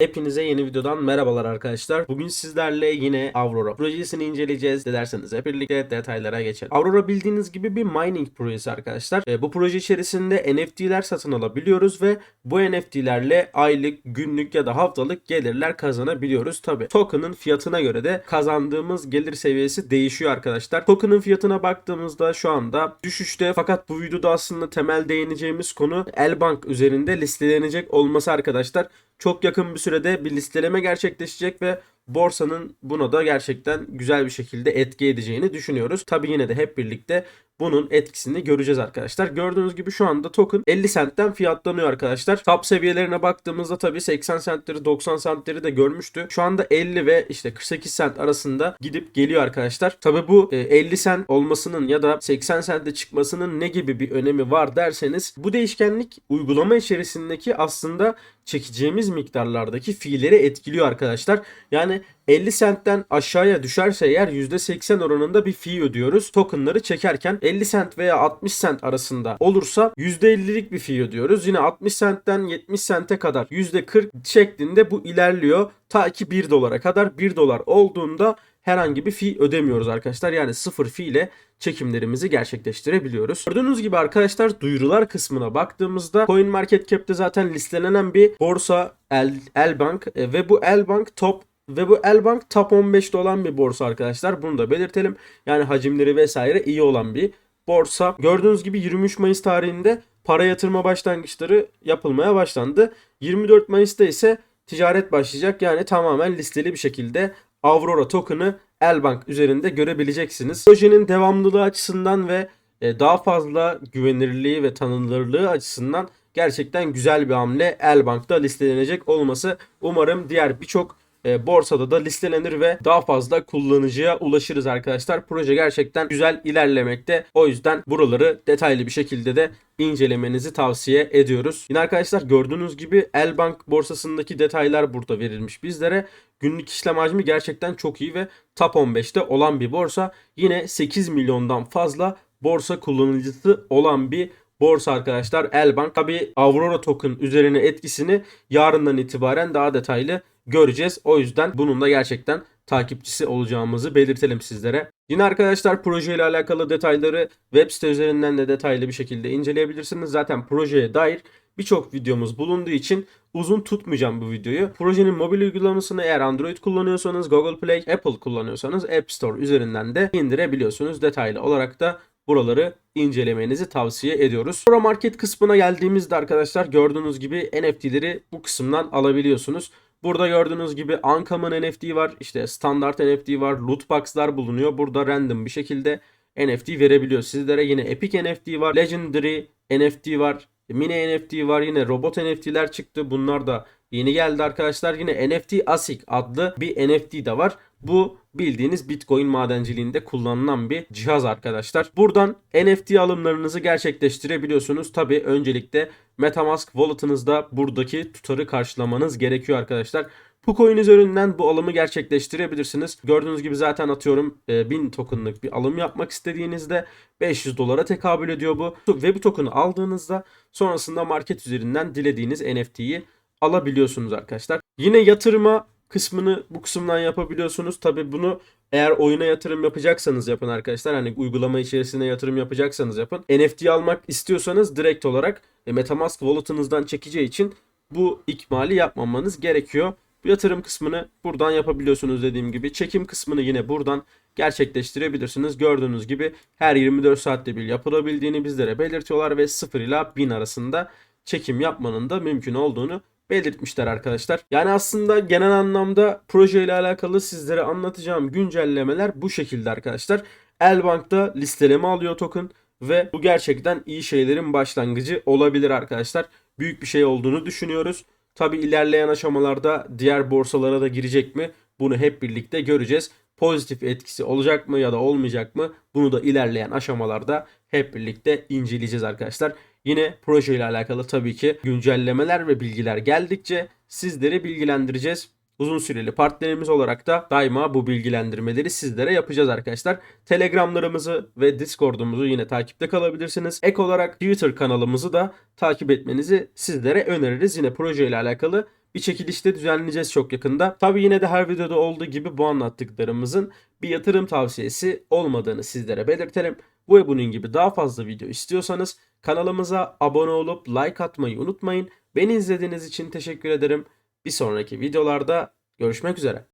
Hepinize yeni videodan merhabalar arkadaşlar. Bugün sizlerle yine Aurora projesini inceleyeceğiz. Dilerseniz hep birlikte detaylara geçelim. Aurora bildiğiniz gibi bir mining projesi arkadaşlar. E, bu proje içerisinde NFT'ler satın alabiliyoruz ve bu NFT'lerle aylık, günlük ya da haftalık gelirler kazanabiliyoruz. Tabi token'ın fiyatına göre de kazandığımız gelir seviyesi değişiyor arkadaşlar. Token'ın fiyatına baktığımızda şu anda düşüşte fakat bu videoda aslında temel değineceğimiz konu Elbank üzerinde listelenecek olması arkadaşlar çok yakın bir sürede bir listeleme gerçekleşecek ve borsanın buna da gerçekten güzel bir şekilde etki edeceğini düşünüyoruz. Tabi yine de hep birlikte bunun etkisini göreceğiz arkadaşlar. Gördüğünüz gibi şu anda token 50 centten fiyatlanıyor arkadaşlar. Top seviyelerine baktığımızda tabi 80 centleri 90 centleri de görmüştü. Şu anda 50 ve işte 48 cent arasında gidip geliyor arkadaşlar. Tabi bu e, 50 cent olmasının ya da 80 centte çıkmasının ne gibi bir önemi var derseniz bu değişkenlik uygulama içerisindeki aslında çekeceğimiz miktarlardaki fiilleri etkiliyor arkadaşlar. Yani 50 centten aşağıya düşerse eğer %80 oranında bir fee ödüyoruz. Tokenları çekerken 50 cent veya 60 cent arasında olursa %50'lik bir fee ödüyoruz. Yine 60 centten 70 cente kadar %40 şeklinde bu ilerliyor. Ta ki 1 dolara kadar 1 dolar olduğunda herhangi bir fee ödemiyoruz arkadaşlar. Yani sıfır fee ile çekimlerimizi gerçekleştirebiliyoruz. Gördüğünüz gibi arkadaşlar duyurular kısmına baktığımızda CoinMarketCap'te zaten listelenen bir borsa El, Elbank e, ve bu Elbank top ve bu Elbank top 15'te olan bir borsa arkadaşlar. Bunu da belirtelim. Yani hacimleri vesaire iyi olan bir borsa. Gördüğünüz gibi 23 Mayıs tarihinde para yatırma başlangıçları yapılmaya başlandı. 24 Mayıs'ta ise ticaret başlayacak. Yani tamamen listeli bir şekilde Aurora token'ı Elbank üzerinde görebileceksiniz. Projenin devamlılığı açısından ve e, daha fazla güvenilirliği ve tanınırlığı açısından gerçekten güzel bir hamle Elbank'ta listelenecek olması. Umarım diğer birçok e, borsada da listelenir ve daha fazla kullanıcıya ulaşırız arkadaşlar. Proje gerçekten güzel ilerlemekte. O yüzden buraları detaylı bir şekilde de incelemenizi tavsiye ediyoruz. Yine arkadaşlar gördüğünüz gibi Elbank borsasındaki detaylar burada verilmiş bizlere. Günlük işlem hacmi gerçekten çok iyi ve top 15'te olan bir borsa. Yine 8 milyondan fazla borsa kullanıcısı olan bir borsa arkadaşlar Elbank. Tabi Aurora token üzerine etkisini yarından itibaren daha detaylı göreceğiz. O yüzden bunun da gerçekten takipçisi olacağımızı belirtelim sizlere. Yine arkadaşlar projeyle alakalı detayları web site üzerinden de detaylı bir şekilde inceleyebilirsiniz. Zaten projeye dair birçok videomuz bulunduğu için uzun tutmayacağım bu videoyu. Projenin mobil uygulamasını eğer Android kullanıyorsanız, Google Play, Apple kullanıyorsanız App Store üzerinden de indirebiliyorsunuz. Detaylı olarak da buraları incelemenizi tavsiye ediyoruz. Sonra market kısmına geldiğimizde arkadaşlar gördüğünüz gibi NFT'leri bu kısımdan alabiliyorsunuz. Burada gördüğünüz gibi Uncommon NFT var. işte standart NFT var. Loot box'lar bulunuyor. Burada random bir şekilde NFT verebiliyor sizlere. Yine Epic NFT var. Legendary NFT var. Mini NFT var. Yine robot NFT'ler çıktı. Bunlar da yeni geldi arkadaşlar. Yine NFT ASIC adlı bir NFT de var. Bu bildiğiniz Bitcoin madenciliğinde kullanılan bir cihaz arkadaşlar. Buradan NFT alımlarınızı gerçekleştirebiliyorsunuz. Tabi öncelikle Metamask wallet'ınızda buradaki tutarı karşılamanız gerekiyor arkadaşlar. Bu coin üzerinden bu alımı gerçekleştirebilirsiniz. Gördüğünüz gibi zaten atıyorum 1000 tokenlık bir alım yapmak istediğinizde 500 dolara tekabül ediyor bu. Ve bu token'ı aldığınızda sonrasında market üzerinden dilediğiniz NFT'yi alabiliyorsunuz arkadaşlar. Yine yatırıma kısmını bu kısımdan yapabiliyorsunuz. Tabi bunu eğer oyuna yatırım yapacaksanız yapın arkadaşlar. Hani uygulama içerisinde yatırım yapacaksanız yapın. NFT almak istiyorsanız direkt olarak e, Metamask wallet'ınızdan çekeceği için bu ikmali yapmamanız gerekiyor. Bu yatırım kısmını buradan yapabiliyorsunuz dediğim gibi. Çekim kısmını yine buradan gerçekleştirebilirsiniz. Gördüğünüz gibi her 24 saatte bir yapılabildiğini bizlere belirtiyorlar ve 0 ila 1000 arasında çekim yapmanın da mümkün olduğunu belirtmişler arkadaşlar. Yani aslında genel anlamda proje ile alakalı sizlere anlatacağım güncellemeler bu şekilde arkadaşlar. Elbank'ta listeleme alıyor token ve bu gerçekten iyi şeylerin başlangıcı olabilir arkadaşlar. Büyük bir şey olduğunu düşünüyoruz. Tabi ilerleyen aşamalarda diğer borsalara da girecek mi? Bunu hep birlikte göreceğiz. Pozitif etkisi olacak mı ya da olmayacak mı? Bunu da ilerleyen aşamalarda hep birlikte inceleyeceğiz arkadaşlar. Yine proje ile alakalı tabii ki güncellemeler ve bilgiler geldikçe sizleri bilgilendireceğiz. Uzun süreli partnerimiz olarak da daima bu bilgilendirmeleri sizlere yapacağız arkadaşlar. Telegramlarımızı ve Discord'umuzu yine takipte kalabilirsiniz. Ek olarak Twitter kanalımızı da takip etmenizi sizlere öneririz. Yine proje ile alakalı bir çekilişte düzenleyeceğiz çok yakında. Tabii yine de her videoda olduğu gibi bu anlattıklarımızın bir yatırım tavsiyesi olmadığını sizlere belirtelim. Bu ve bunun gibi daha fazla video istiyorsanız kanalımıza abone olup like atmayı unutmayın. Beni izlediğiniz için teşekkür ederim. Bir sonraki videolarda görüşmek üzere.